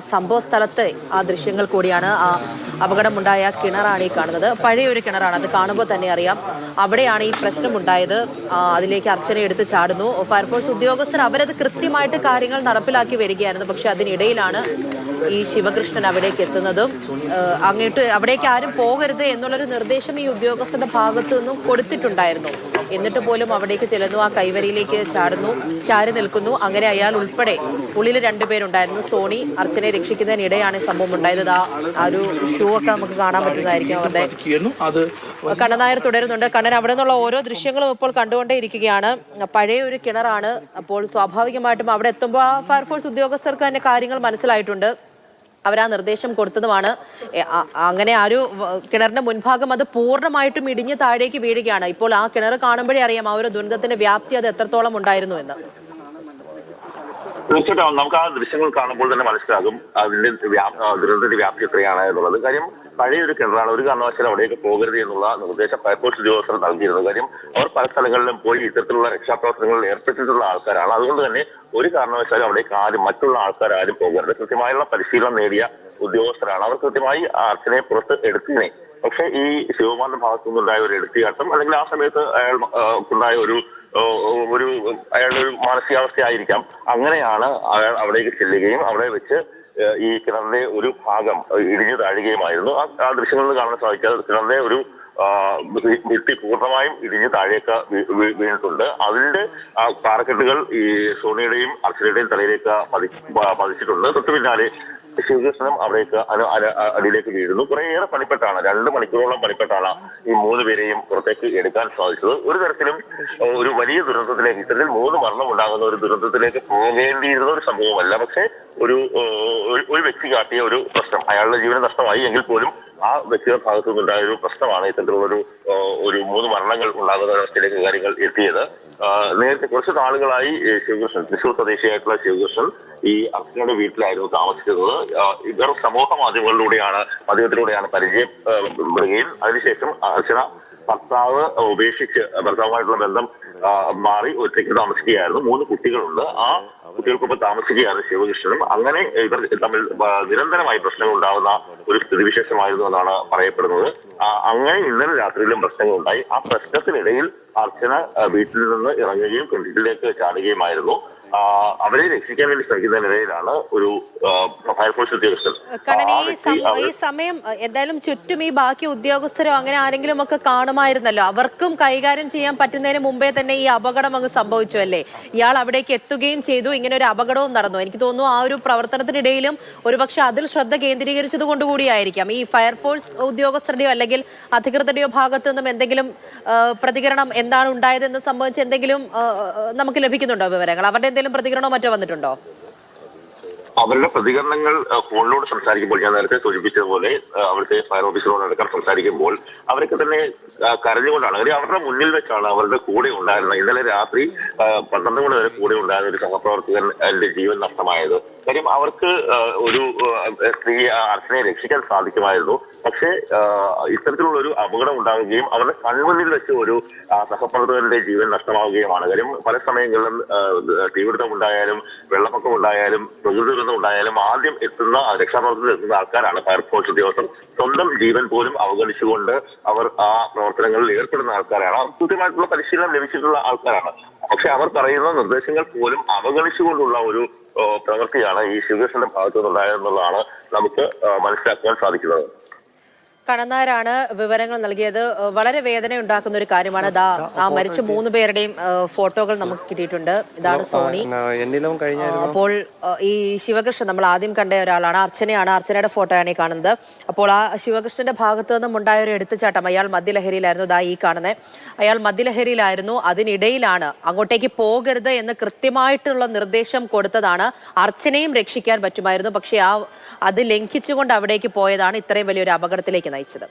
സംഭവ സ്ഥലത്തെ ആ ദൃശ്യങ്ങൾ കൂടിയാണ് ആ അപകടമുണ്ടായ കിണറാണ് ഈ കാണുന്നത്. പഴയ ഒരു കിണറാണ് അത് കാണുമ്പോൾ തന്നെ അറിയാം. അവിടെയാണ് ഈ പ്രശ്നമുണ്ടായത്. അതിലേക്ക് അർച്ചന എടുത്ത് ചാടുന്നു. ഫയർഫോഴ്സ് ഉദ്യോഗസ്ഥർ അവരത് കൃത്യമായിട്ട് കാര്യങ്ങൾ നടപ്പിലാക്കി വരികയായിരുന്നു. പക്ഷെ അതിനിടയിലാണ് ഈ ശിവകൃഷ്ണൻ അവിടേക്ക് എത്തുന്നതും അങ്ങോട്ട് അവിടേക്ക് ആരും പോകരുത് എന്നുള്ളൊരു നിർദ്ദേശം ഈ ഉദ്യോഗസ്ഥരുടെ ഭാഗത്തു നിന്നും കൊടുത്തിട്ടുണ്ടായിരുന്നു. എന്നിട്ട് പോലും അവിടേക്ക് ചെല്ലുന്നു. ആ കൈവരിയിലേക്ക് ചാടുന്നു ചാരി നിൽക്കുന്നു. അങ്ങനെ അയാൾ ഉൾപ്പെടെ ഉള്ളിൽ രണ്ടുപേരുണ്ടായിരുന്നു. സോണി അർച്ചനെ രക്ഷിക്കുന്നതിനിടെയാണ് സംഭവം ഉണ്ടായത്. ആ ഒരു ഷൂ ഒക്കെ നമുക്ക് കാണാൻ പറ്റുന്നതായിരിക്കും അവരുടെ കണ്ണനായർ തുടരുന്നുണ്ട്. കണ്ണൻ അവിടെ നിന്നുള്ള ഓരോ ദൃശ്യങ്ങളും ഇപ്പോൾ കണ്ടുകൊണ്ടേ ഇരിക്കുകയാണ്. പഴയ ഒരു കിണറാണ്. അപ്പോൾ സ്വാഭാവികമായിട്ടും അവിടെ എത്തുമ്പോൾ ആ ഫയർഫോഴ്സ് ഉദ്യോഗസ്ഥർക്ക് തന്നെ കാര്യങ്ങൾ മനസ്സിലായിട്ടുണ്ട്. അവരാ നിർദ്ദേശം കൊടുത്തതുമാണ്. അങ്ങനെ ആ ഒരു കിണറിന്റെ മുൻഭാഗം അത് പൂർണമായിട്ടും ഇടിഞ്ഞ് താഴേക്ക് വീഴുകയാണ്. ഇപ്പോൾ ആ കിണർ കാണുമ്പോഴേ അറിയാം ആ ഒരു ദുരന്തത്തിന്റെ വ്യാപ്തി അത് എത്രത്തോളം ഉണ്ടായിരുന്നു എന്ന്. തീർച്ചയായിട്ടും നമുക്ക് ആ ദൃശ്യങ്ങൾ കാണുമ്പോൾ തന്നെ മനസ്സിലാകും അതിന്റെ ദുരന്തത്തിന്റെ വ്യാപ്തി എത്രയാണ് എന്നുള്ളത്. കാര്യം പഴയ ഒരു കിണറാണ്. ഒരു കാരണവശാലും അവിടെയൊക്കെ പോകരുത് എന്നുള്ള നിർദ്ദേശം ഫയർഫോഴ്സ് ഉദ്യോഗസ്ഥർ നൽകിയിരുന്നു. കാര്യം അവർ പല സ്ഥലങ്ങളിലും പോയി ഇത്തരത്തിലുള്ള രക്ഷാപ്രവർത്തനങ്ങളിൽ ഏർപ്പെട്ടിട്ടുള്ള ആൾക്കാരാണ്. അതുകൊണ്ട് തന്നെ ഒരു കാരണവശാലും അവിടേക്ക് ആരും മറ്റുള്ള ആൾക്കാർ ആരും പോകരുത്. കൃത്യമായുള്ള പരിശീലനം നേടിയ ഉദ്യോഗസ്ഥരാണ്. അവർ കൃത്യമായി അർച്ചനെ പുറത്ത് എടുത്തിനെ. പക്ഷേ ഈ ശിവകുമാറിന്റെ ഭാഗത്തു നിന്നുണ്ടായ ഒരു എടുത്തിയാട്ടം അല്ലെങ്കിൽ ആ സമയത്ത് അയാൾ ഉണ്ടായ ഒരു ഒരു അയാളുടെ ഒരു മാനസികാവസ്ഥയായിരിക്കാം. അങ്ങനെയാണ് അയാൾ അവിടേക്ക് ചെല്ലുകയും അവിടെ വെച്ച് ഈ കിണറിന്റെ ഒരു ഭാഗം ഇടിഞ്ഞു താഴുകയുമായിരുന്നു. ആ ദൃശ്യങ്ങളിൽ കാണാൻ സാധിക്കാതെ കിണറിന്റെ ഒരു ഭിത്തി പൂർണമായും ഇടിഞ്ഞ് താഴേക്ക് വീണിട്ടുണ്ട്. അതിന്റെ പാറക്കെട്ടുകൾ ഈ സോണിയുടെയും അർച്ചനയുടെയും തലയിലേക്ക് പതി പതിച്ചിട്ടുണ്ട്. തൊട്ടു പിന്നാലെ ശിവകൃഷ്ണനും അവിടേക്ക് അടിയിലേക്ക് വീഴുന്നു. കുറേയേറെ പണിപ്പെട്ടാണ്. രണ്ട് മണിക്കൂറോളം പണിപ്പെട്ടാണ് ഈ മൂന്ന് പേരെയും പുറത്തേക്ക് എടുക്കാൻ സാധിച്ചത്. ഒരു തരത്തിലും ഒരു വലിയ ദുരന്തത്തിലേക്ക് ഇത്തരത്തിൽ മൂന്ന് മരണം ഉണ്ടാകുന്ന ഒരു ദുരന്തത്തിലേക്ക് പോകേണ്ടിയിരുന്ന ഒരു സംഭവമല്ല. പക്ഷേ ഒരു ഒരു- വ്യക്തി കാട്ടിയ ഒരു പ്രശ്നം അയാളുടെ ജീവന നഷ്ടമായി എങ്കിൽ പോലും ആ വ്യക്തിയുടെ ഭാഗത്തു നിന്നുണ്ടായ ഒരു പ്രശ്നമാണ് ഇത്തരത്തിലുള്ള ഒരു ഒരു മൂന്ന് മരണങ്ങൾ ഉണ്ടാകുന്ന അവസ്ഥയിലേക്ക് കാര്യങ്ങൾ എത്തിയത്. നേരത്തെ കുറച്ച് നാളുകളായി ശിവകൃഷ്ണൻ തൃശൂർ സ്വദേശിയായിട്ടുള്ള ശിവകൃഷ്ണൻ ഈ അർച്ചനയുടെ വീട്ടിലായിരുന്നു താമസിച്ചിരുന്നത്. ആഹ് ഇവർ സമൂഹ മാധ്യമങ്ങളിലൂടെയാണ് മാധ്യമത്തിലൂടെയാണ് പരിചയപ്പെടുകയും അതിനുശേഷം അർച്ചന ഭർത്താവ് ഉപേക്ഷിച്ച് ഭർത്താവുമായിട്ടുള്ള ബന്ധം മാറി ഒറ്റയ്ക്ക് താമസിക്കുകയായിരുന്നു. മൂന്ന് കുട്ടികളുണ്ട്. ആ കുട്ടികൾക്കൊപ്പം താമസിക്കുകയായിരുന്നു ശിവകൃഷ്ണനും. അങ്ങനെ ഇവർ തമ്മിൽ നിരന്തരമായി പ്രശ്നങ്ങൾ ഉണ്ടാകുന്ന ഒരു സ്ഥിതിവിശേഷമായിരുന്നു എന്നാണ് പറയപ്പെടുന്നത്. അങ്ങനെ ഇന്നലെ രാത്രിയിലും പ്രശ്നങ്ങൾ ഉണ്ടായി ആ പ്രശ്നത്തിനിടയിൽ അർച്ചന വീട്ടിൽ നിന്ന് ഇറങ്ങുകയും കിണറ്റിലേക്ക് ചാടുകയുമായിരുന്നു. അവരെ രക്ഷിക്കാൻ വേണ്ടി ശ്രമിക്കുന്ന നിലയിലാണ് ഒരു ഫയർഫോഴ്സ് ഉദ്യോഗസ്ഥൻ. ഈ സമയം എന്തായാലും ചുറ്റും ഈ ബാക്കി ഉദ്യോഗസ്ഥരോ അങ്ങനെ ആരെങ്കിലും ഒക്കെ കാണുമായിരുന്നല്ലോ. അവർക്കും കൈകാര്യം ചെയ്യാൻ പറ്റുന്നതിന് മുമ്പേ തന്നെ ഈ അപകടം അങ്ങ് സംഭവിച്ചു അല്ലേ? ഇയാൾ അവിടേക്ക് എത്തുകയും ചെയ്തു. ഇങ്ങനെ ഒരു അപകടവും നടന്നു. എനിക്ക് തോന്നുന്നു ആ ഒരു പ്രവർത്തനത്തിനിടയിലും ഒരുപക്ഷെ അതിൽ ശ്രദ്ധ കേന്ദ്രീകരിച്ചത് കൊണ്ടുകൂടിയായിരിക്കാം ഈ ഫയർഫോഴ്സ് ഉദ്യോഗസ്ഥരുടെയോ അല്ലെങ്കിൽ അധികൃതരുടെയോ ഭാഗത്തു നിന്നും എന്തെങ്കിലും പ്രതികരണം എന്താണ് ഉണ്ടായതെന്ന് സംബന്ധിച്ച് എന്തെങ്കിലും നമുക്ക് ലഭിക്കുന്നുണ്ടോ വിവരങ്ങൾ? അവരുടെ എന്തെങ്കിലും പ്രതികരണമോ മറ്റോ വന്നിട്ടുണ്ടോ? അവരുടെ പ്രതികരണങ്ങൾ ഫോണിലൂടെ സംസാരിക്കുമ്പോൾ ഞാൻ നേരത്തെ സൂചിപ്പിച്ചതുപോലെ അവിടുത്തെ ഫയർ ഓഫീസറോട് അടക്കം സംസാരിക്കുമ്പോൾ അവരൊക്കെ തന്നെ കരഞ്ഞുകൊണ്ടാണ്. അവർ അവരുടെ മുന്നിൽ വെച്ചാണ് അവരുടെ കൂടെ ഉണ്ടായിരുന്നത്. ഇന്നലെ രാത്രി പന്ത്രണ്ട് മണി വരെ കൂടെ ഉണ്ടായിരുന്ന ഒരു സഹപ്രവർത്തകൻ എന്റെ ജീവൻ നഷ്ടമായത്. കാര്യം അവർക്ക് ഒരു സ്ത്രീ ആ, അർച്ചനയെ രക്ഷിക്കാൻ സാധിക്കുമായിരുന്നു. പക്ഷേ ഇത്തരത്തിലുള്ള ഒരു അപകടം ഉണ്ടാവുകയും അവരുടെ കൺമുന്നിൽ വെച്ച് ഒരു സഹപ്രവർത്തകന്റെ ജീവൻ നഷ്ടമാവുകയുമാണ്. കാര്യം പല സമയങ്ങളിലും തീപിടുത്തം ഉണ്ടായാലും വെള്ളപ്പൊക്കം ഉണ്ടായാലും പ്രകൃതി ദുരന്തം ഉണ്ടായാലും ആദ്യം എത്തുന്ന രക്ഷാപ്രവർത്തനത്തിൽ എത്തുന്ന ആൾക്കാരാണ് ഫയർഫോഴ്സ് ഉദ്യോഗസ്ഥർ. സ്വന്തം ജീവൻ പോലും അവഗണിച്ചുകൊണ്ട് അവർ ആ പ്രവർത്തനങ്ങളിൽ ഏർപ്പെടുന്ന ആൾക്കാരാണ്. കൃത്യമായിട്ടുള്ള പരിശീലനം ലഭിച്ചിട്ടുള്ള ആൾക്കാരാണ്. പക്ഷെ അവർ പറയുന്ന നിർദ്ദേശങ്ങൾ പോലും അവഗണിച്ചുകൊണ്ടുള്ള ഒരു പ്രവൃത്തിയാണ് ഈ ശിവകൃഷ്ണന്റെ ഭാഗത്തു നിന്നുണ്ടായതെന്നുള്ളതാണ് നമുക്ക് മനസ്സിലാക്കുവാൻ സാധിക്കുന്നത്. കണനാരാണ് വിവരങ്ങൾ നൽകിയത്? വളരെ വേദന ഉണ്ടാക്കുന്ന ഒരു കാര്യമാണ്. ദാ ആ മരിച്ച മൂന്ന് പേരുടെയും ഫോട്ടോകൾ നമുക്ക് കിട്ടിയിട്ടുണ്ട്. ഇതാണ് സോണി. അപ്പോൾ ഈ ശിവകൃഷ്ണൻ നമ്മൾ ആദ്യം കണ്ട ഒരാളാണ്. അർച്ചനയാണ്. അർച്ചനയുടെ ഫോട്ടോയാണ് ഈ കാണുന്നത്. അപ്പോൾ ആ ശിവകൃഷ്ണന്റെ ഭാഗത്ത് നിന്നും ഉണ്ടായ ഒരു എടുത്തുചാട്ടം അയാൾ മദ്യലഹരിയിലായിരുന്നു ദാ ഈ കാണുന്നത് അയാൾ മദ്യലഹരിയിലായിരുന്നു. അതിനിടയിലാണ് അങ്ങോട്ടേക്ക് പോകരുത് എന്ന് കൃത്യമായിട്ടുള്ള നിർദ്ദേശം കൊടുത്തതാണ്. അർച്ചനയും രക്ഷിക്കാൻ പറ്റുമായിരുന്നു. പക്ഷേ ആ അത് ലംഘിച്ചുകൊണ്ട് അവിടേക്ക് പോയതാണ് ഇത്രയും വലിയൊരു അപകടത്തിലേക്ക് നയിച്ചത്